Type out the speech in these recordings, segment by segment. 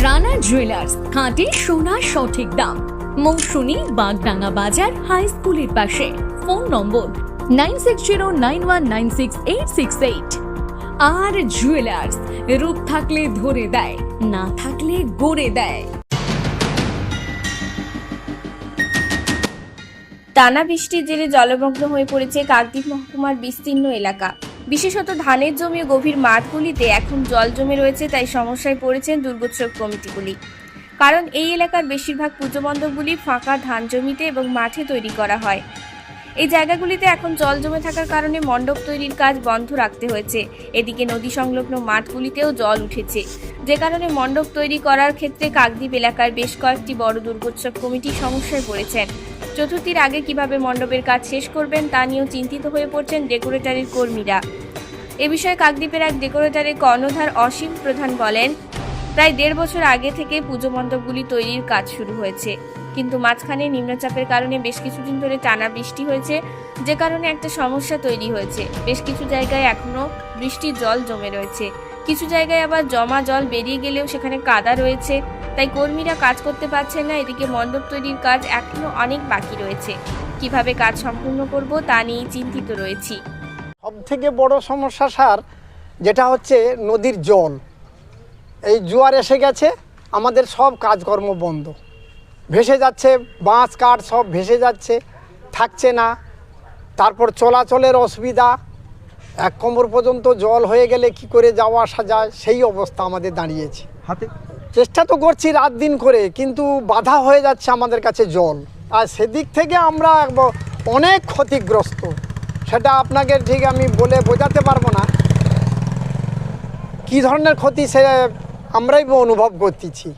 Rana jewellers খাঁটি সোনা সঠিক দাম। মৌসুমী বাগডাঙ্গা বাজার হাই স্কুলের পাশে। Phone number nine six zero nine one nine six eight six eight. আর জুয়েলার্স রূপ থাকলে ধরে দেয়, না থাকলে গড়ে দেয়। টানা বৃষ্টির জেরে জলমগ্ন হয়ে পড়েছে কাকদ্বীপ মহকুমার বিস্তীর্ণ এলাকা। বিশেষত ধানের জমি ও গভীর মাঠগুলিতে এখন জল জমে রয়েছে, তাই সমস্যায় পড়েছেন দুর্গোৎসব কমিটিগুলি। কারণ এই এলাকার বেশিরভাগ পুজো ফাঁকা ধান জমিতে এবং মাঠে তৈরি করা হয়। এই জায়গাগুলিতে এখন জল জমে থাকার কারণে মণ্ডপ তৈরির কাজ বন্ধ রাখতে হয়েছে। এদিকে নদী সংলগ্ন মাঠগুলিতেও জল উঠেছে। যে কারণে মণ্ডপ তৈরি করার ক্ষেত্রে কাকদ্বীপ এলাকার বেশ কয়েকটি বড় দুর্গোৎসব কমিটি সমস্যায় পড়েছেন। চতুর্থীর আগে কীভাবে মণ্ডপের কাজ শেষ করবেন তা নিয়েও চিন্তিত হয়ে পড়ছেন ডেকোরেটারের কর্মীরা। এ বিষয়ে কাকদ্বীপের এক ডেকোরেটরের কর্ণধার অসীম প্রধান বলেন, প্রায় দেড় বছর আগে থেকে পুজো মণ্ডপগুলি তৈরির কাজ শুরু হয়েছে। কিন্তু মাঝখানে নিম্নচাপের কারণে বেশ কিছুদিন ধরে টানা বৃষ্টি হয়েছে, যে কারণে একটা সমস্যা তৈরি হয়েছে। বেশ কিছু জায়গায় এখনও বৃষ্টির জল জমে রয়েছে। কিছু জায়গায় আবার জমা জল বেরিয়ে গেলেও সেখানে কাদা রয়েছে, তাই কর্মীরা কাজ করতে পারছেন না, এদিকে মণ্ডপ তৈরির কাজ এখনও অনেক বাকি রয়েছে। কীভাবে কাজ সম্পূর্ণ করব তা নিয়ে চিন্তিত রয়েছি। সব থেকে বড় সমস্যা স্যার যেটা হচ্ছে নদীর জল। এই জোয়ার এসে গেছে, আমাদের সব কাজকর্ম বন্ধ। ভেসে যাচ্ছে বাঁশ কাঠ সব ভেসে যাচ্ছে থাকছে না। তারপর চলাচলের অসুবিধা এক কোমর পর্যন্ত জল হয়ে গেলে কি করে যাওয়া আসা যায় সেই অবস্থা আমাদের দাঁড়িয়েছে। হাতে? চেষ্টা তো করছি রাত দিন করে কিন্তু বাধা হয়ে যাচ্ছে আমাদের কাছে জল। আর সেদিক থেকে আমরা অনেক ক্ষতিগ্রস্ত। সেটা আপনাকে ঠিক আমি বলে বোঝাতে পারব না। কি ধরনের ক্ষতি সে আমরাই অনুভব করতেছি।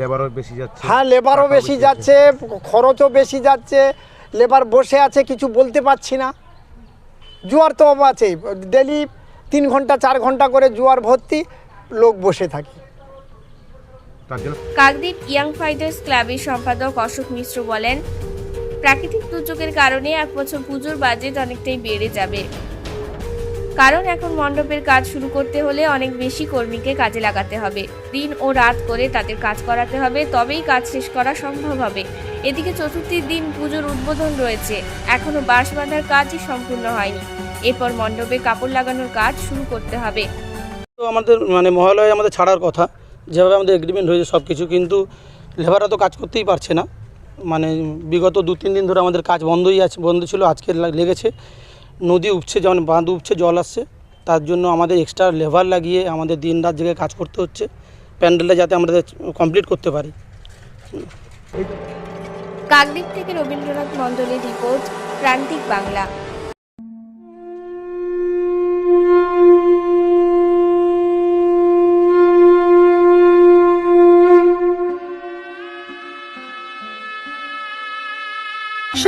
লেবারও বেশি যাচ্ছে হ্যাঁ লেবারও বেশি যাচ্ছে খরচও বেশি যাচ্ছে লেবার বসে আছে কিছু বলতে পারছি না। জোয়ার তো আছে ডেলি তিন ঘণ্টা চার ঘণ্টা করে জোয়ার ভর্তি লোক বসে থাকে। কাকদ্বীপ ইয়াং ফাইটার্স ক্লাবের সম্পাদক অশোক মিশ্র বলেন প্রাকৃতিক দুর্যোগের কারণে এক বছর পুজোর বাজেট অনেকটাই বেড়ে যাবে। কারণ এখন মণ্ডপের কাজ শুরু করতে হলে অনেক বেশি কর্মীকে কাজে লাগাতে হবে। দিন ও রাত করে তাদের কাজ করাতে হবে, তবেই কাজ শেষ করা সম্ভব হবে। এদিকে চতুর্থীর দিন পুজোর উদ্বোধন রয়েছে। এখনও বাঁশ বাঁধার কাজই সম্পূর্ণ হয়নি। এরপর মণ্ডপে কাপড় লাগানোর কাজ শুরু করতে হবে। তো আমাদের মানে মহালয়ে আমাদের ছাড়ার কথা। যেভাবে আমাদের এগ্রিমেন্ট হয়েছে সব কিছু কিন্তু লেবাররা তো কাজ করতেই পারছে না। মানে বিগত দু তিন দিন ধরে আমাদের কাজ বন্ধই আছে, বন্ধ ছিল, আজকে লেগেছে। নদী উঠছে যেমন বাঁধ উপছে জল আসছে, তার জন্য আমাদের এক্সট্রা লেবার লাগিয়ে আমাদের দিন রাত জেগে কাজ করতে হচ্ছে, প্যান্ডেলটা যাতে আমরা কমপ্লিট করতে পারি। কাকদ্বীপ থেকে রবীন্দ্রনাথ মন্ডলের রিপোর্ট, প্রান্তিক বাংলা।